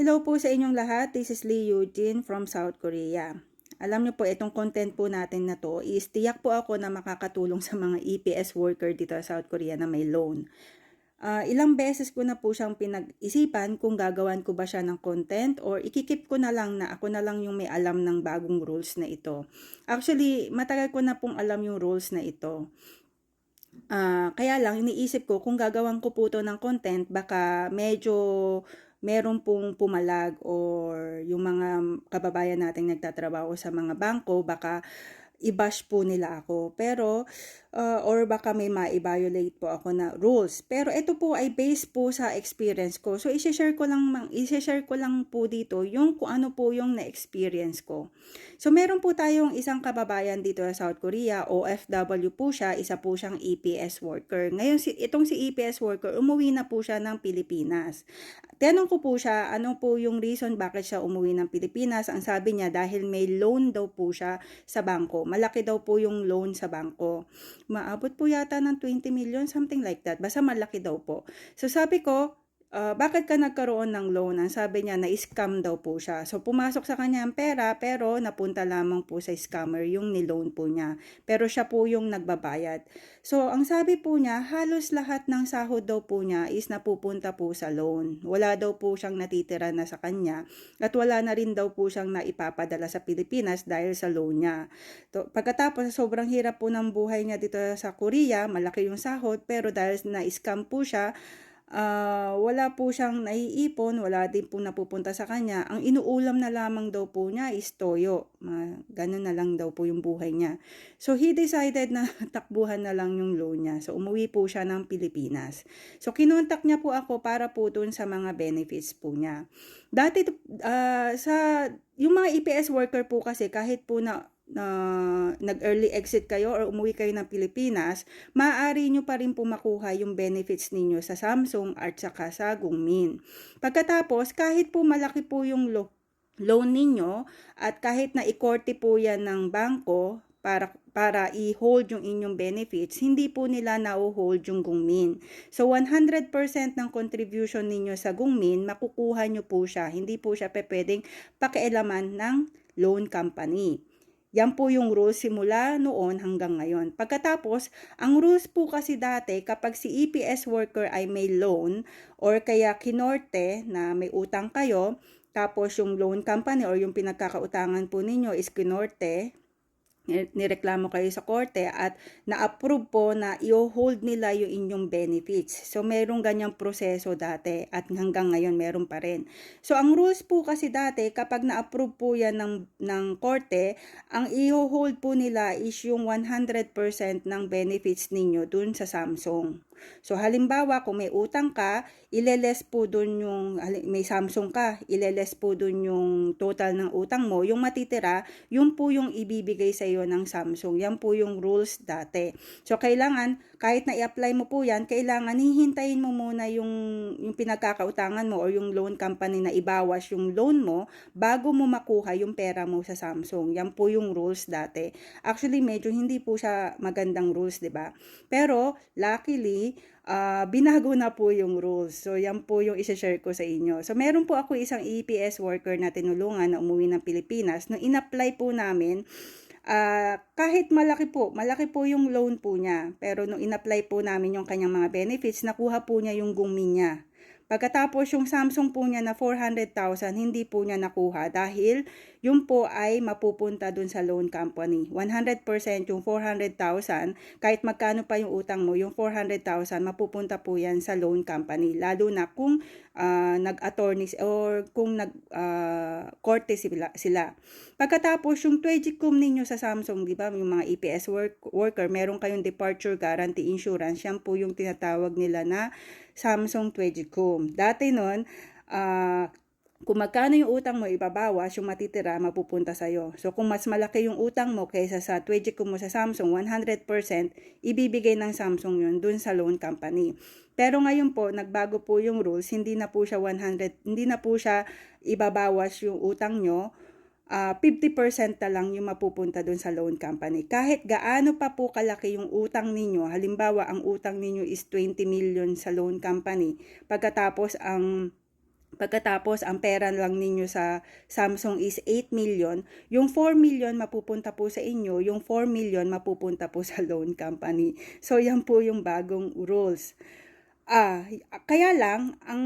Hello po sa inyong lahat. This is Lee Eugene from South Korea. Alam niyo po, itong content po natin na to is tiyak po ako na makakatulong sa mga EPS worker dito sa South Korea na may loan. Ah, ilang beses ko na po siyang pinag-isipan kung gagawan ko ba siya ng content or ikikip ko na lang na ako na lang yung may alam ng bagong rules na ito. Actually, matagal ko na pong alam yung rules na ito. Ah, kaya lang iniisip ko kung gagawan ko po to ng content baka medyo meron pong pumalag or yung mga kababayan nating nagtatrabaho sa mga bangko baka i-bash po nila ako. Pero, uh, or baka may ma-violate po ako na rules. Pero ito po ay based po sa experience ko. So, i-share ko lang, i-share ko lang po dito yung kung ano po yung na-experience ko. So, meron po tayong isang kababayan dito sa South Korea, OFW po siya, isa po siyang EPS worker. Ngayon, si, itong si EPS worker, umuwi na po siya ng Pilipinas. Tanong ko po siya, ano po yung reason bakit siya umuwi ng Pilipinas? Ang sabi niya, dahil may loan daw po siya sa bangko. Malaki daw po yung loan sa bangko. Maabot po yata ng 20 million, something like that. Basta malaki daw po. So sabi ko, uh, bakit ka nagkaroon ng loan? Ang sabi niya, na-scam daw po siya. So, pumasok sa kanya ang pera, pero napunta lamang po sa scammer yung niloan po niya. Pero siya po yung nagbabayad. So, ang sabi po niya, halos lahat ng sahod daw po niya is napupunta po sa loan. Wala daw po siyang natitira na sa kanya. At wala na rin daw po siyang naipapadala sa Pilipinas dahil sa loan niya. To, pagkatapos, sobrang hirap po ng buhay niya dito sa Korea, malaki yung sahod, pero dahil na-scam po siya, uh, wala po siyang naiipon, wala din po napupunta sa kanya. Ang inuulam na lamang daw po niya is toyo. Uh, ganun na lang daw po yung buhay niya. So, he decided na takbuhan na lang yung loan niya. So, umuwi po siya ng Pilipinas. So, kinontak niya po ako para po dun sa mga benefits po niya. Dati, uh, sa, yung mga EPS worker po kasi kahit po na na nag-early exit kayo or umuwi kayo ng Pilipinas, maaari nyo pa rin po makuha yung benefits ninyo sa Samsung at saka sa Gungmin. Pagkatapos, kahit po malaki po yung lo- loan ninyo at kahit na ikorte po yan ng bangko para para i-hold yung inyong benefits, hindi po nila na-hold yung Gungmin. So 100% ng contribution ninyo sa Gungmin, makukuha nyo po siya. Hindi po siya pwedeng pakialaman ng loan company. Yan po yung rules simula noon hanggang ngayon. Pagkatapos, ang rules po kasi dati kapag si EPS worker ay may loan or kaya kinorte na may utang kayo, tapos yung loan company or yung pinagkakautangan po ninyo is kinorte, nireklamo kayo sa korte at na-approve po na i-hold nila yung inyong benefits. So, merong ganyang proseso dati at hanggang ngayon meron pa rin. So, ang rules po kasi dati, kapag na-approve po yan ng, ng korte, ang i-hold po nila is yung 100% ng benefits ninyo dun sa Samsung. So halimbawa kung may utang ka, ileles po dun yung may Samsung ka, ileles po dun yung total ng utang mo, yung matitira, yun po yung ibibigay sa iyo ng Samsung. Yan po yung rules dati. So kailangan kahit na i-apply mo po yan, kailangan hihintayin mo muna yung yung pinagkakautangan mo or yung loan company na ibawas yung loan mo bago mo makuha yung pera mo sa Samsung. Yan po yung rules dati. Actually medyo hindi po siya magandang rules, 'di ba? Pero luckily uh, binago na po yung rules. So, yan po yung isa-share ko sa inyo. So, meron po ako isang EPS worker na tinulungan na umuwi ng Pilipinas. Nung in-apply po namin, uh, kahit malaki po, malaki po yung loan po niya. Pero nung in-apply po namin yung kanyang mga benefits, nakuha po niya yung gumi niya. Pagkatapos yung Samsung po niya na 400,000, hindi po niya nakuha dahil yung po ay mapupunta dun sa loan company. 100% yung 400,000, kahit magkano pa yung utang mo, yung 400,000 mapupunta po yan sa loan company. Lalo na kung uh, nag-attorney or kung nag-korte uh, sila, sila. Pagkatapos yung Twegicom ninyo sa Samsung, di ba, yung mga EPS work, worker, meron kayong departure guarantee insurance, yan po yung tinatawag nila na Samsung Twedicom. Dati nun, uh, kung magkano yung utang mo ibabawas, yung matitira mapupunta sa'yo. So kung mas malaki yung utang mo kaysa sa Twedicom mo sa Samsung, 100% ibibigay ng Samsung yun dun sa loan company. Pero ngayon po, nagbago po yung rules, hindi na po siya 100, hindi na po siya ibabawas yung utang nyo, uh, ah, 50% na lang yung mapupunta doon sa loan company. Kahit gaano pa po kalaki yung utang ninyo, halimbawa ang utang ninyo is 20 million sa loan company, pagkatapos ang Pagkatapos, ang pera lang ninyo sa Samsung is 8 million. Yung 4 million mapupunta po sa inyo, yung 4 million mapupunta po sa loan company. So, yan po yung bagong rules. Ah, kaya lang, ang,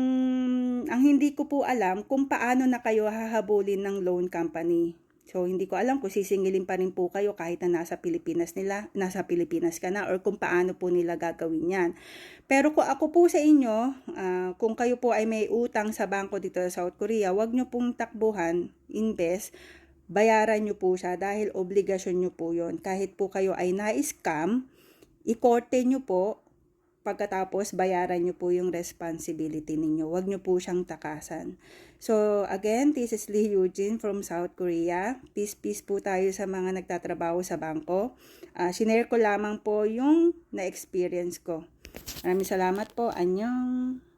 ang hindi ko po alam kung paano na kayo hahabulin ng loan company. So, hindi ko alam kung sisingilin pa rin po kayo kahit na nasa Pilipinas nila, nasa Pilipinas ka na, or kung paano po nila gagawin yan. Pero kung ako po sa inyo, ah, kung kayo po ay may utang sa bangko dito sa South Korea, wag nyo pong takbuhan, invest, bayaran nyo po siya dahil obligasyon nyo po yon Kahit po kayo ay na-scam, ikorte nyo po, pagkatapos bayaran nyo po yung responsibility ninyo. Huwag nyo po siyang takasan. So, again, this is Lee Eugene from South Korea. Peace, peace po tayo sa mga nagtatrabaho sa bangko. Uh, sinare ko lamang po yung na-experience ko. Maraming salamat po. Anyong!